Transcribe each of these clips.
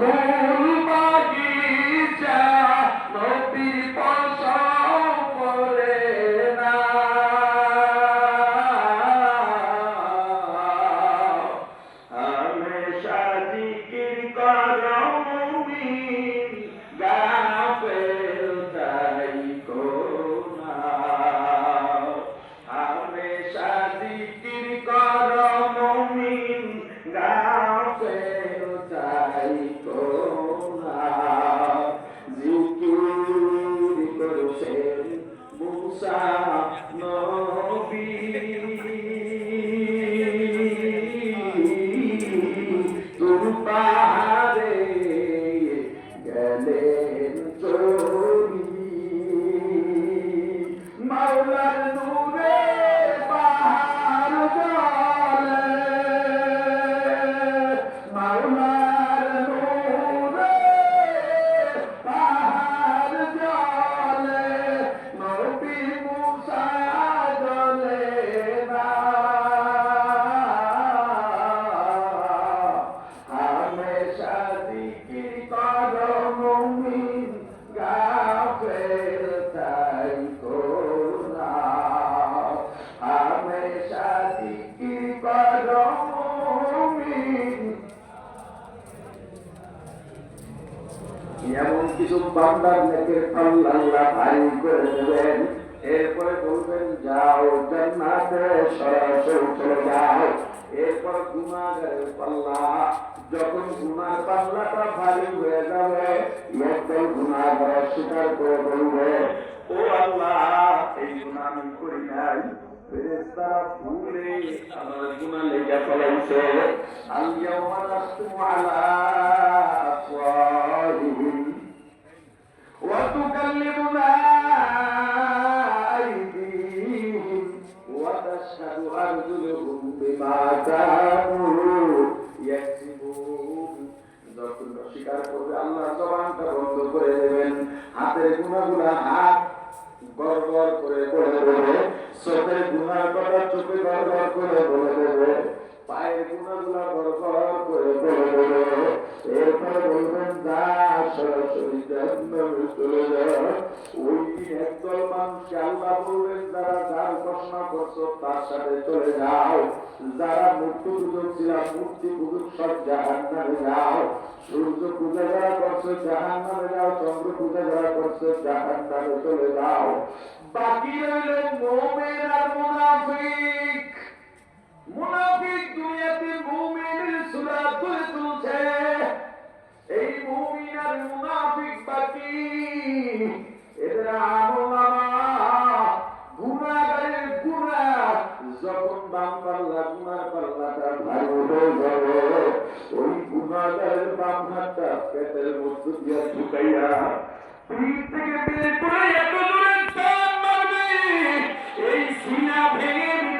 ফুল কিছু বান্দার নেকের পাল্লা আল্লাহ ভারী করে দেবেন। এরপরে বলবেন, যাও জান্নাতে সরাসরি চলে যাও। এরপর গুণাগারের পাল্লা, যখন গুনার পাল্লাটা ভারী হয়ে যাবে, একদল গুণাগার স্বীকার করে বলবে, ও আল্লাহ, এই গুণা আমি করি নাই। ভুলে আমার গুনাহ লেগে ফেলাইছে আলিয়াউমা নাখতিমু আলা وتكلمنا أيديهم وتشهد أرجلهم بما كانوا يكسبون যখন স্বীকার করবে আল্লাহ জবানটা বন্ধ করে দেবেন হাতের গুণাগুলা হাত গড়গড় করে বলে দেবে চোখের গুণার কথা চোখে গড়গড় করে বলে দেবে জাহান্নামে ওই দিন একদল মানুষকে আল্লাহ বলবেন, যারা যার তার সাথে চলে যাও। যারা মূর্তি পুজো ছিল সব জাহান যাও। সূর্য পূজা যারা করছ জাহান নামে যাও। চন্দ্র পূজা যারা করছ জাহান নামে চলে যাও। বাকি রইল মোমেন মুনাফিক। মুনাফিক দুনিয়াতে মুমিনের সুরা তুলে তুলছে। এই মুমিন আর মুনাফিক বাকি। এদের আমলামা গুনাহগারের গুনাহ। যখন বাম পাল্লা, গুনার পাল্লাটা ভারী হয়ে ওই গুনাহগারের বাম হাতটা পেটের মধ্যে দিয়ে ঢুকাইয়া থেকে বের করে এত দূরে এই সিনা ভেঙে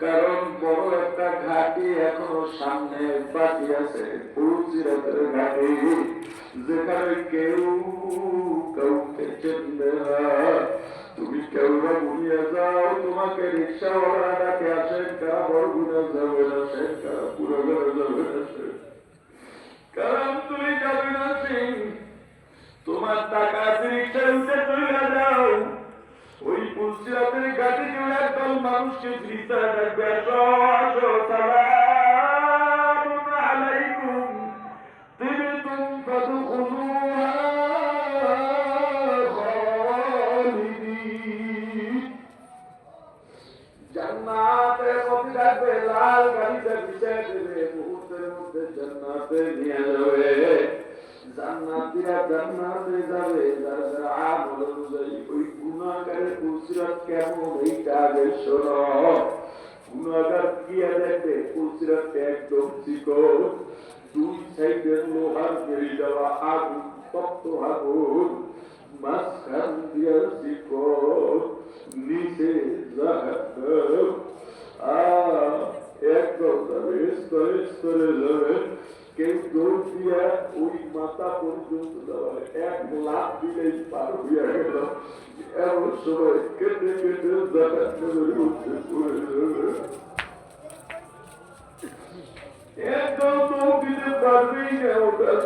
কারণ বড় একটা ঘাটি এখনও সামনে বাকি আছে। পুরুচিরাতের ঘাটি। যেখানে কেউ কাউকে চেনবে না তুমি কেউ না ঘুমিয়ে যাও তোমাকে রিক্সাওয়ালা ডাকে আসেন কারা বড় গুণে যাবে না সে কারা পুরো ঘরে যাবে না সে কারণ তুমি যাবে না সিং তোমার টাকা রিক্সা উঠে চলে যাও ওই পুলসিরাতের ঘাটে যে ডাকবে আসো আসো সালামুন আলাইকুম। তিবতুম ফাদখুলুহা খালিদিন জান্নাতে কবি রাখবে লাল গাড়িতে পিছিয়ে দেবে যাবে। জান্নাতীরা যারা আমল অনুযায়ী ওই কুসিরত কেমন? এইটা আগে শোনো। গুণাগার কি দেখবে? কুসিরত একদম চিকন দুই সাইডে লোহার বেরি দেওয়া আগুন তপ্ত আগুন, মাঝখান দিয়া শিকড় নিচে জাহান্নাম একদম যাবে স্তরে যাবে কেউ দৌড় দিয়া ওই মাথা পর্যন্ত এক লাখ দিলেই পার হইয়া গেল। এমন সময় কেটে কেটে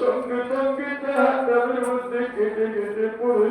সঙ্গে সঙ্গে জাহান্নামের মধ্যে কেটে কেটে পড়ে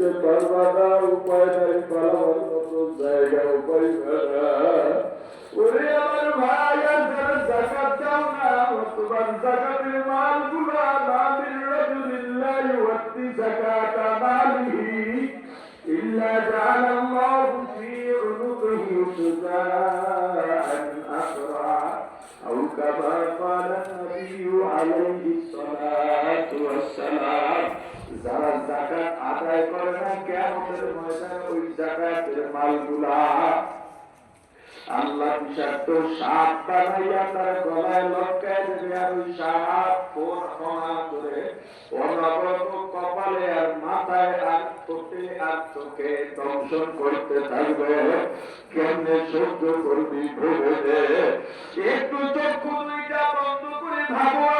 পালাইতে পারবা না উপায় أو كما قال النبي عليه الصلاة والسلام যারা জাকাত আদায় করে না কেমন ময়দানে ওই জাকাতের মালগুলা আল্লাহ বিষাক্ত সাপ বানাইয়া তার গলায় লটকায় দেবে আর ওই সাপ ফোন ফোনা করে অনবরত কপালে আর মাথায় আর ঠোঁটে আর চোখে দংশন করতে থাকবে কেমনে সহ্য করবি ভেবে দুইটা বন্ধ করে ভাবো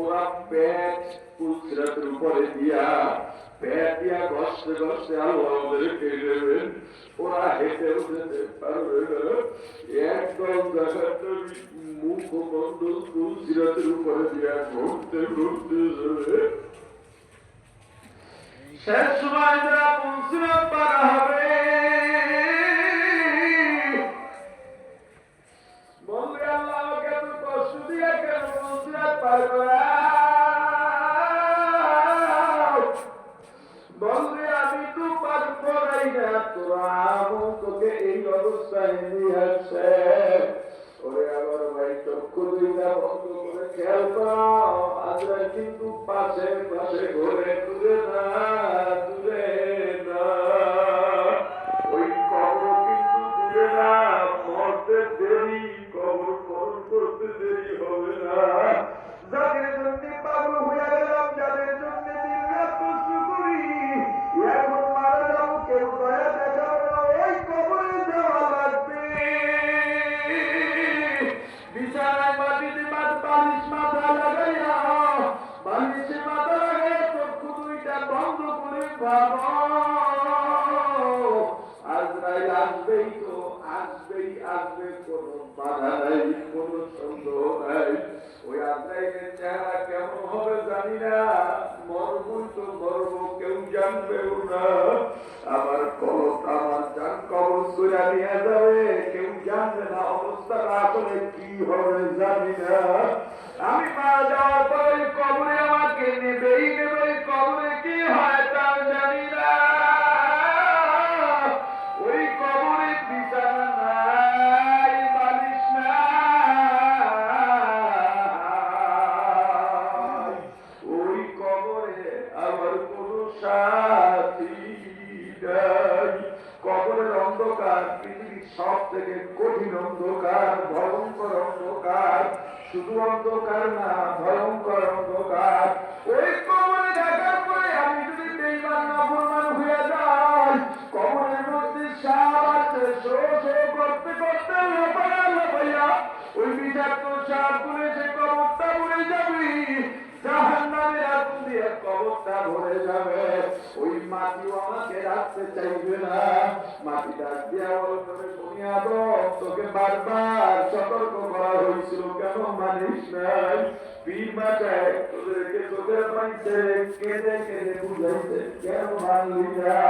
ওরা পেট পুলসিরাতের উপরে দিয়া, পেট দিয়া ঘষতে ঘষতে আল্লাহ ওদেরকে দেবেন। ওরা হেঁটে উঠতে পারবে একদম দেখাতে মুখ বন্ধ তুলসিরাতের উপরে দিয়া ঘুরতে ঘুরতে যাবে। শেষ সময় পার হবে। বলবে আল্লাহ, আমাকে এত কষ্ট দিয়ে কেন পুলসিরাত পার করাও? তোকে এই অবস্থায় নিয়ে আসছে ওরে আমার ভাই, চক্ষু দুইটা বন্ধ করে খেয়াল করো আজরা কিন্তু পাশে পাশে ঘরে দূরে না দূরে না। ওই কবর কিন্তু না দেরি কবর করতে দেরি হবে না। বাধা নাই ওই কেমন হবে জানি না মরবই তো মরব কেউ জানবেও না। চাইবে না মাটি ডাক দিয়া বলবে শুনিয়া দো তোকে বারবার সতর্ক করা হয়েছিল কেন মানিস নাই পীর মাথায় তোদেরকে চোখের পানি কেঁদে কেন মানলি না?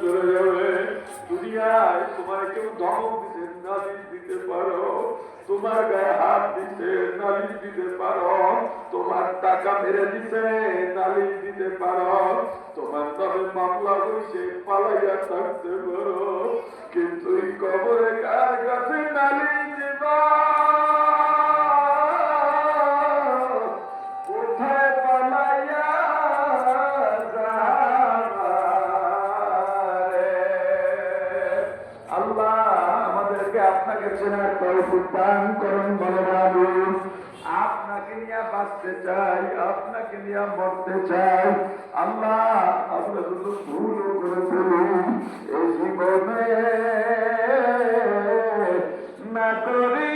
চলে যাবে। দুনিয়ায় তোমার কেউ দিতে, নালিশ দিতে পারো। তোমার গায়ে হাত দিতে, নালিশ দিতে পারো। তোমার টাকা মেরে দিতে, নালিশ দিতে পারো। তোমার তবে মামলা হয়েছে পালাইয়া থাকতে পারো। কিন্তু এই কবরে কার কাছে নালিশ দেবা? করুন বলবাবু আপনাকে নিয়ে বাঁচতে চাই, আপনাকে নিয়ে মরতে চাই। আল্লাহ আমরা শুধু ভুল করে ফেলি এই জীবনে না করি